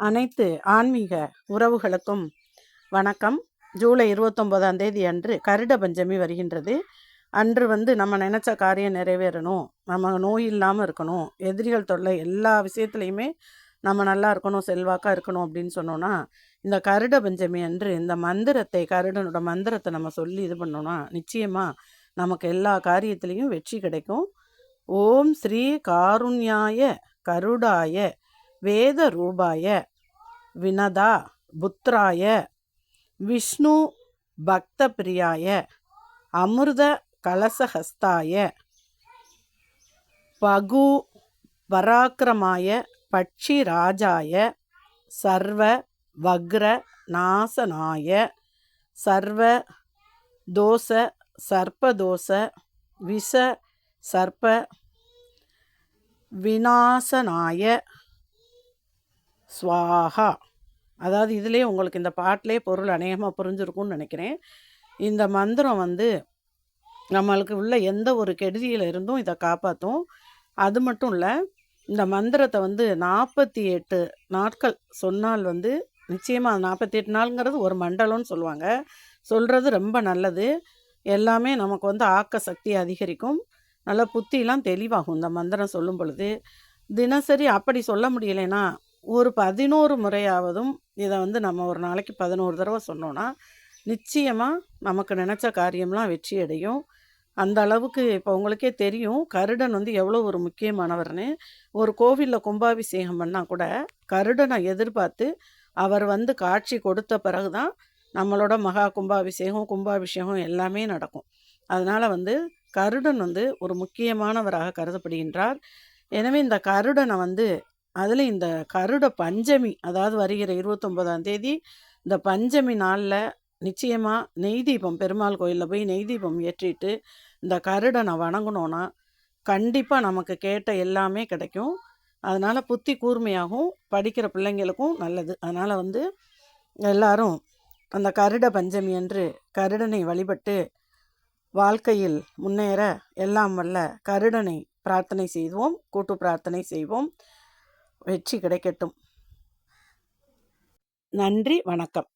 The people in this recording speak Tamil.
அனைத்து ஆன்மீக உறவுகளுக்கும் வணக்கம். ஜூலை இருபத்தொம்போதாம் தேதி அன்று கருட பஞ்சமி வருகின்றது. அன்று வந்து நம்ம நினச்ச காரியம் நிறைவேறணும். நம்ம நோய் இல்லாமல் இருக்கணும். எதிரிகள் தொல்லை எல்லா விஷயத்துலையுமே நம்ம நல்லா இருக்கணும் செல்வாக்காக இருக்கணும் அப்படின்னு சொன்னோன்னா இந்த கருட பஞ்சமி அன்று இந்த மந்திரத்தை கருடனோட மந்திரத்தை நம்ம சொல்லி இது பண்ணோன்னா நிச்சயமாக நமக்கு எல்லா காரியத்துலேயும் வெற்றி கிடைக்கும். ஓம் ஸ்ரீ காருண்யாய கருடாய வேத ரூபாய வினதா புத்ராய விஷ்ணு பக்த பிரியாய அமிர்த கலசஹஸ்தாய பகு பராக்கிரமாய பட்சி ராஜாய சர்வ வக்ர நாசனாய சர்வ தோச சர்ப்பதோச விஷ சர்ப்ப விநாசனாய ஸ்வாஹா. அதாவது இதிலே உங்களுக்கு இந்த பாட்டிலே பொருள் அநேகமாக புரிஞ்சிருக்கும்னு நினைக்கிறேன். இந்த மந்திரம் வந்து நம்மளுக்கு உள்ள எந்த ஒரு கெடுதியில் இருந்தும் இதை காப்பாற்றும் அது மட்டும் இல்லை இந்த மந்திரத்தை வந்து நாற்பத்தி எட்டு நாட்கள் சொன்னால் வந்து நிச்சயமாக நாற்பத்தி எட்டு நாளுங்கிறது ஒரு மண்டலம்னு சொல்லுவாங்க. சொல்கிறது ரொம்ப நல்லது. எல்லாமே நமக்கு வந்து ஆக்க சக்தி அதிகரிக்கும். நல்லா புத்திலாம் தெளிவாகும் இந்த மந்திரம் சொல்லும் பொழுது. தினசரி அப்படி சொல்ல முடியலைன்னா ஒரு பதினோரு முறையாவதும் இதை வந்து நம்ம ஒரு நாளைக்கு பதினோரு தடவை சொன்னோன்னா நிச்சயமாக நமக்கு நினச்ச காரியம்லாம் வெற்றி அடையும். அந்த அளவுக்கு இப்போ உங்களுக்கே தெரியும் கருடன் வந்து எவ்வளோ ஒரு முக்கியமானவர்னு. ஒரு கோவிலில் கும்பாபிஷேகம் பண்ணால் கூட கருடனை எதிர்பார்த்து அவர் வந்து காட்சி கொடுத்த பிறகு தான் நம்மளோட மகா கும்பாபிஷேகம் கும்பாபிஷேகம் எல்லாமே நடக்கும். அதனால் வந்து கருடன் வந்து ஒரு முக்கியமானவராக கருதப்படுகின்றார். எனவே இந்த கருடனை வந்து அதில் இந்த கருட பஞ்சமி அதாவது வருகிற இருபத்தொம்போதாம் தேதி இந்த பஞ்சமி நாளில் நிச்சயமாக நெய் தீபம் பெருமாள் கோயிலில் போய் நெய் தீபம் ஏற்றிட்டு இந்த கருடனை வணங்கினோன்னா கண்டிப்பாக நமக்கு கேட்ட எல்லாமே கிடைக்கும். அதனால் புத்தி கூர்மையாகவும் படிக்கிற பிள்ளைங்களுக்கும் நல்லது. அதனால் வந்து எல்லாரும் அந்த கருட பஞ்சமி என்று கருடனை வழிபட்டு வாழ்க்கையில் முன்னேற எல்லாம் வல்ல கருடனை பிரார்த்தனை செய்வோம் கூட்டு பிரார்த்தனை செய்வோம். வெற்றி கிடைக்கட்டும். நன்றி வணக்கம்.